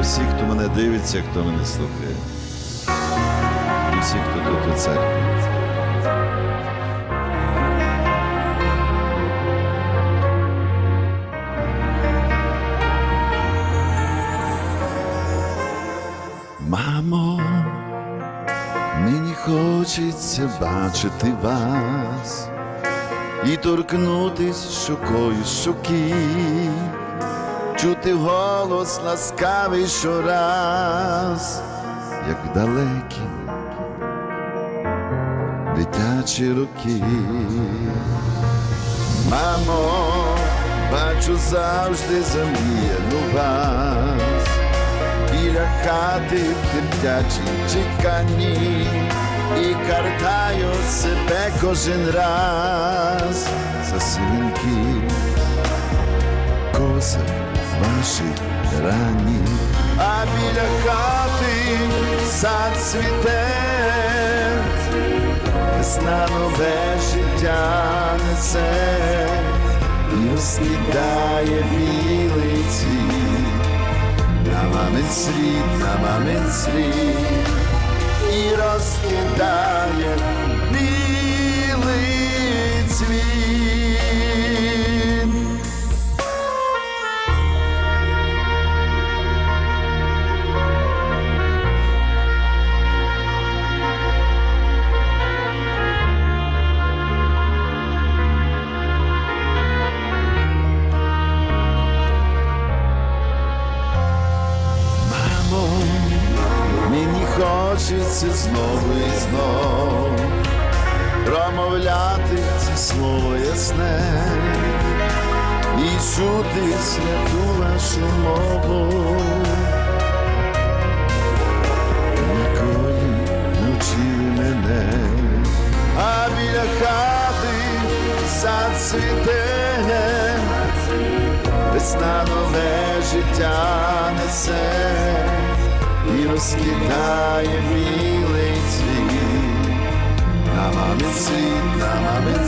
всіх, хто мене дивиться, хто мене слухає. І всіх, хто тут у церкві. Мамо, мені хочеться бачити вас і торкнутись щокою щоки, чути голос ласкавий щораз, як далекі дитячі роки. Мамо, бачу завжди замріяну вас біля хати в дитячій чеканні і картаю себе кожен раз за синеньки косах ваших рані, а біля хати сад цвіте, весна нове життя несе. І розкидає білий цвіт на мамин світ, на мамин світ і розкидає білий цвіт. Хочеться знову і знов. Промовляти це слово ясне і чути святу вашу мову, якої навчили мене, а біля хати зацвіте. Весна нове життя несе і розкидає білий цвіт, на мамин на мамин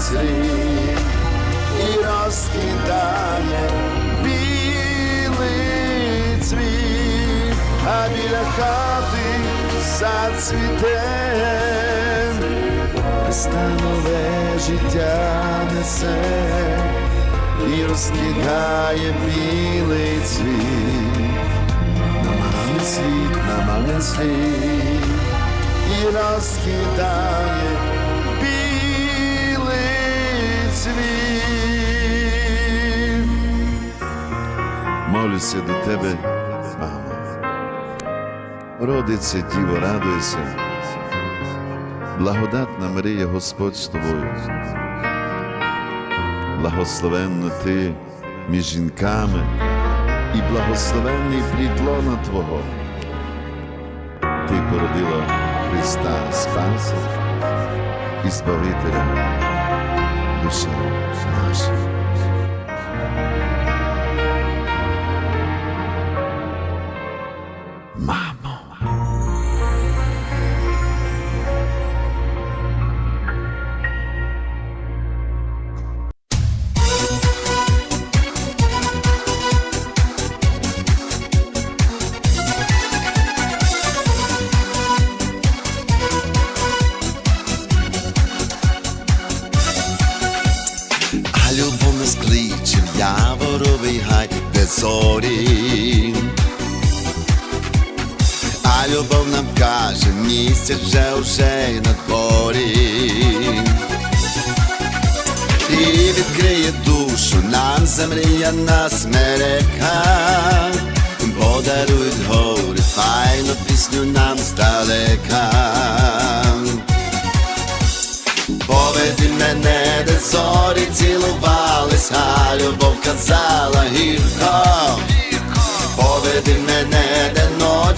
і розкидає білий цвіт, а біля хати зацвіте, весна нове життя несе. І розкидає білий цвіт, світ, на світ, і розкидає білий цвіт. Молюся до тебе, мамо. Родиться діво, радуйся. Благодатна Марія Господь з тобою благословенна ти між жінками і благословенний плід лона Твого. Ти породила Христа Спаса і Збавителя душа наша. Зорі. А любов нам каже, місяць вже уже й на дворі. І відкриє душу нам замріяна смерека. Подарують гори, файну пісню нам здалека. Поведи мене, де зорі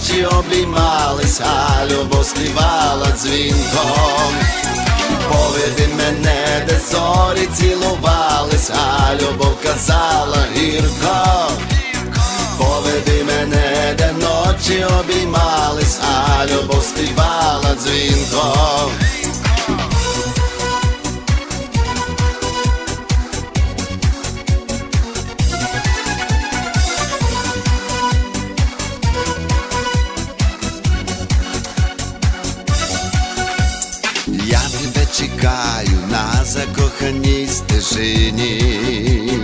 де ночі обіймались, а любов співала дзвінком. Поведи мене, де зорі цілувались, а любов казала гірко. Поведи мене, де ночі обіймались, а любов співала дзвінком. Стежині,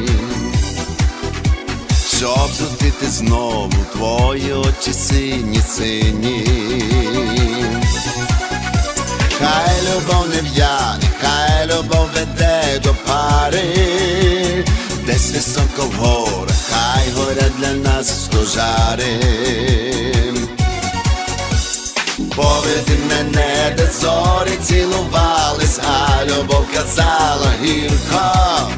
щоб зустріти знову твої очі сині сині. Хай любов не в'яне, хай любов веде до пари, десь високо в горах, хай горять для нас стожари. А любов казала гірко.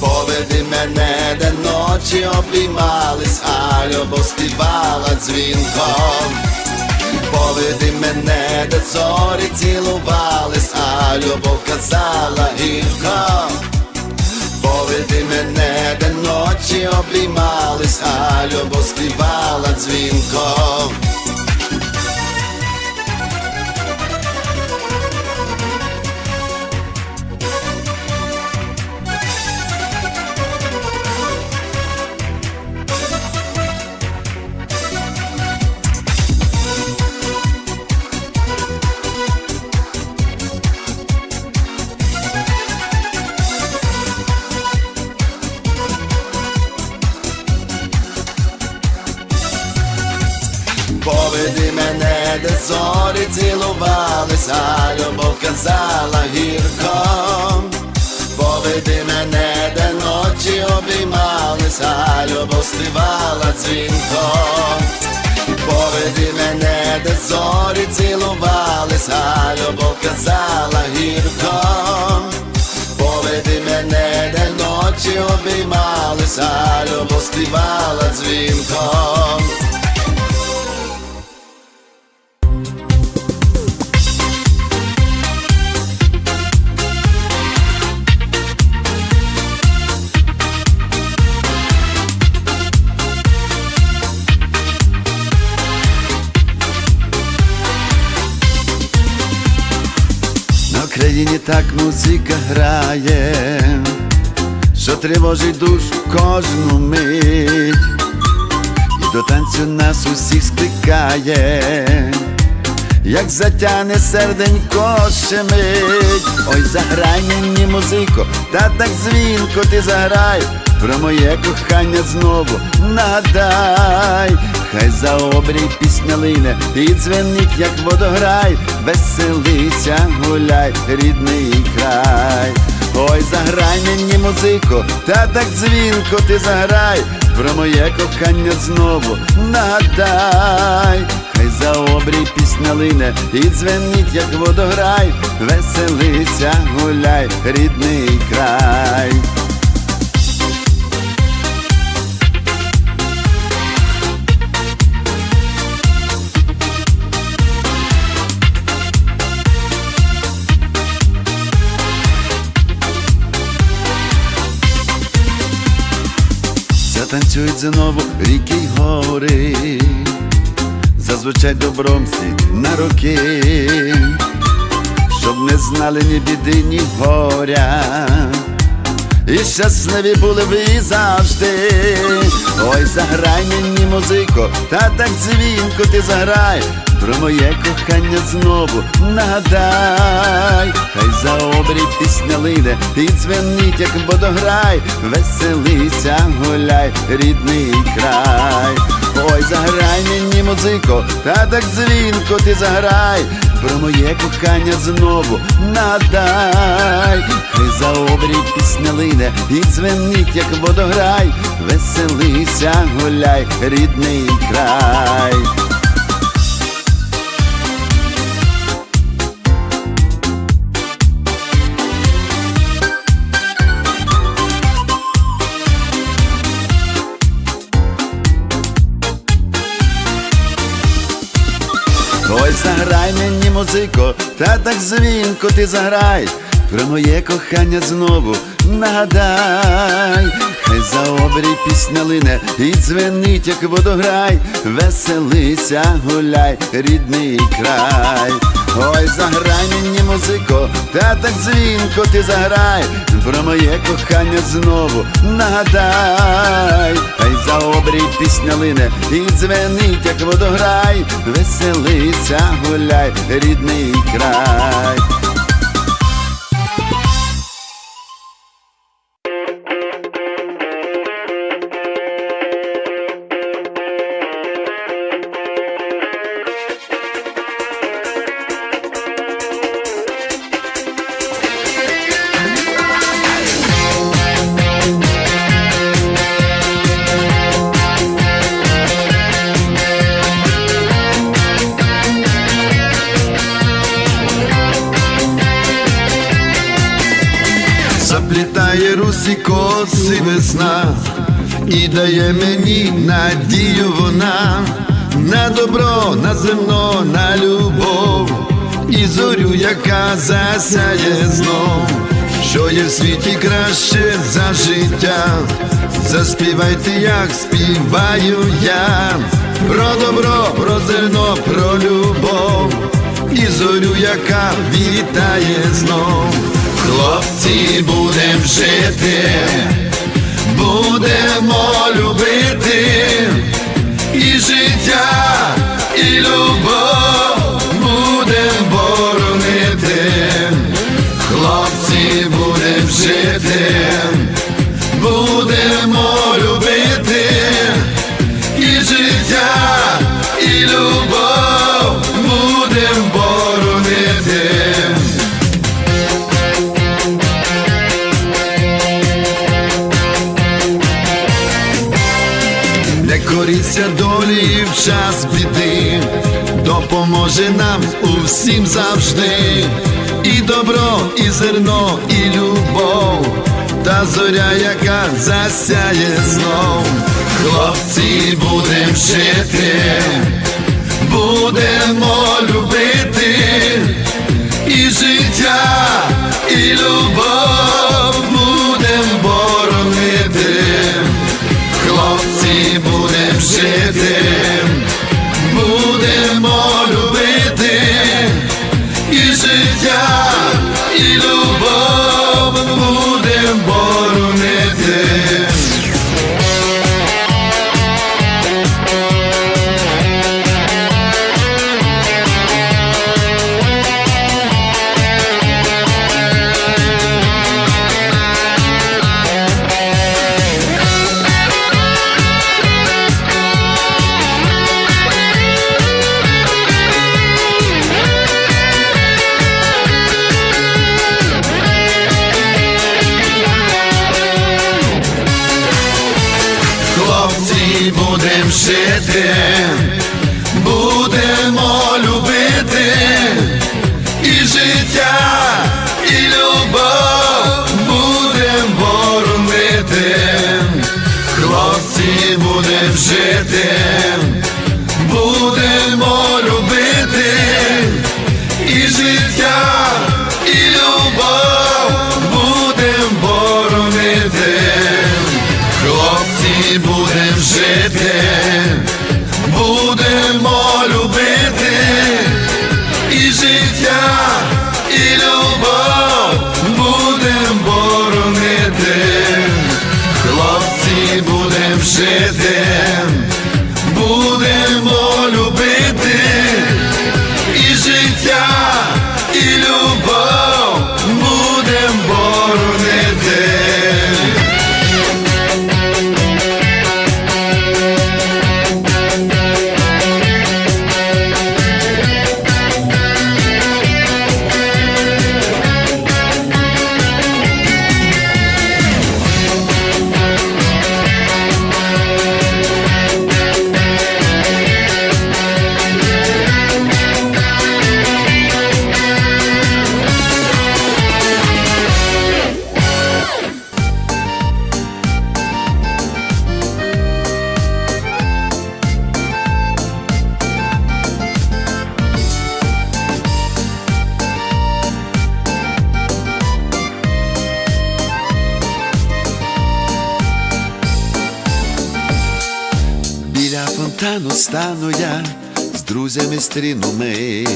Поведи мене, де ночі обіймались, а любов співала дзвінком. Поведи мене, де зорі цілувались, а любов казала гірко. Поведи мене, де ночі обіймались, а любов співала дзвінком. Поведи мене, де ночі обіймались, а любов співала дзвінко. Поведи мене, де зорі цілувались, а любов казала гірко. Поведи мене, де ночі обіймались, а любов співала дзвінком. На Україні так музика грає, що тривожить душу кожну мить, і до танцю нас усіх скликає, як затяне серденько щемить. Ой, заграй мені музико, та так дзвінко ти заграй, про моє кохання знову нагадай. Хай за обрій пісня лине і дзвенить, як водограй, веселися, гуляй, рідний край. Ой, заграй мені музику, та так дзвінко ти заграй, про моє кохання знову нагадай. Хай за обрій пісня лине і дзвеніть, як водограй, веселися, гуляй, рідний край. Затанцюють знову ріки й гори, зазвичай добром всі на роки, щоб не знали ні біди, ні горя. І щасливі були ви завжди. Ой, заграй мені музику, та так дзвінко ти заграй, про моє кохання знову нагадай, хай за обрій пісня лине, і дзвенить, як водограй, веселися, гуляй, рідний край. Ой, заграй мені музику, та так дзвінко ти заграй, про моє кохання знову надай, хай за обрій пісня лине і дзвенить, як водограй, веселися, гуляй, рідний край. Ой, заграй мені музику, та так дзвінко ти заграй, про моє кохання знову нагадай, хай за обрій пісня лине і дзвенить, як водограй, веселися, гуляй, рідний край. Ой, заграй мені музику, та так дзвінко ти заграй, про моє кохання знову нагадай, хай за обрій пісня лине і дзвенить, як водограй, веселиться, гуляй, рідний край. Заплітає русі коси весна, і дає мені надію вона на добро, на земно, на любов, і зорю, яка засяє знов, що є в світі краще за життя. Заспівайте, як співаю я, про добро, про зерно, про любов, і зорю, яка вітає знов. Хлопці, будем жити, будемо любити Не долі і в час біди, допоможе нам усім завжди, і добро, і зерно, і любов, та зоря, яка засяє знов. Хлопці, будем жити, будемо любити. І життя, і любов жити, будемо любити і життя, і любов будем боронити. Хлопці, будем жити, будемо любити і життя, і любов будем боронити. Хлопці, будем жити, будемо любити і життя, і любов будем боронити. Хлопці, будем жити, фонтану стану я з друзями стріну мить.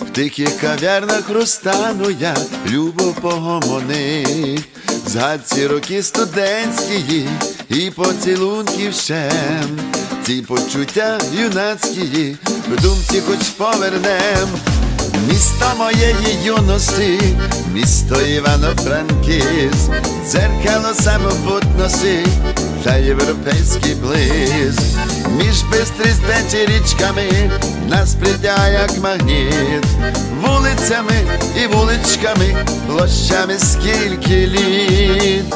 В тихих кав'ярнах розтану я, любо погомонить. Згадці роки студентські і поцілунків щем. Ці почуття юнацькі в думці хоч повернем. Місто моєї юності, місто Івано-Франківськ, дзеркало самобутності та європейський блиск. Між бистрі річками нас притяє як магніт, вулицями і вуличками, площами скільки літ.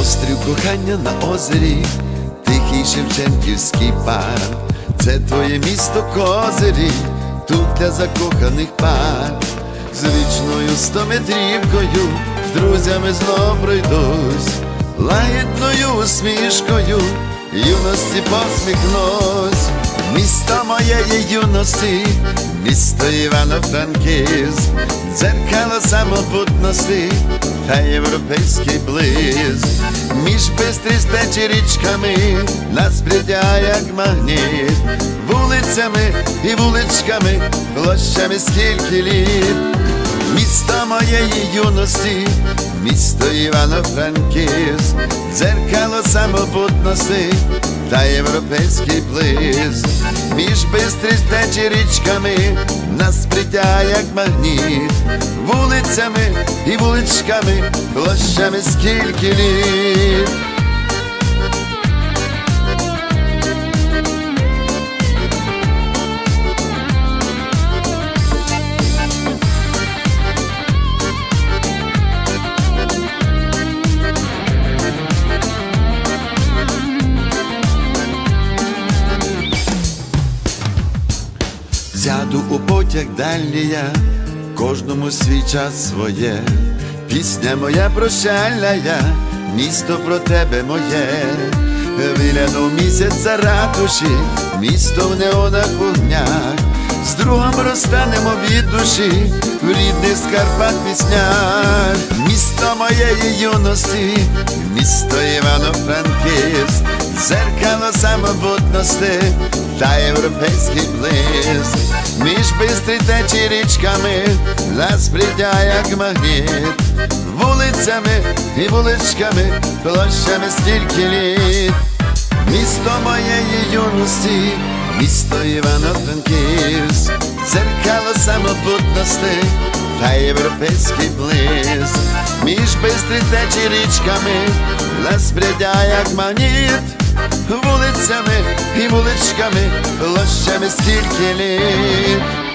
Острів кохання на озері, тихий Шевченківський парк, це твоє місто козирі, тут для закоханих пар, з вічною стометрівкою, з друзями знов пройдусь, лагідною усмішкою, юності посміхнусь, місто моєї юності, місто Івано-Франківськ, дзеркало самобутності та європейський близ, між бистрі річками нас придя, як магніт, вулицями і вуличками, площами скільки літ. Місто моєї юності, місто Івано-Франківськ, дзеркало самобутності та європейський близ, між бистрі стечі річками нас притя, як магніт, вулицями і вуличками, площами скільки літ. Сяду у потяг далі я, кожному свій час своє, пісня моя прощальна місто про тебе моє, виглянув місяць за ратуші, місто в неонах вогнях, з другом розстанемо від душі, в рідних скарбах піснях, місто моєї юності, місто Івано-Франківськ, зеркало самобутності та європейський блиск. Між бистрі течі річками нас придя, як магніт, вулицями і вуличками, площами стільки літ, місто моєї юності, місто Івано-Франківськ, зеркало самобутності та європейський близ, між бистрі течі річками нас придя, як маніт, вулицями і вуличками, площами скільки літ.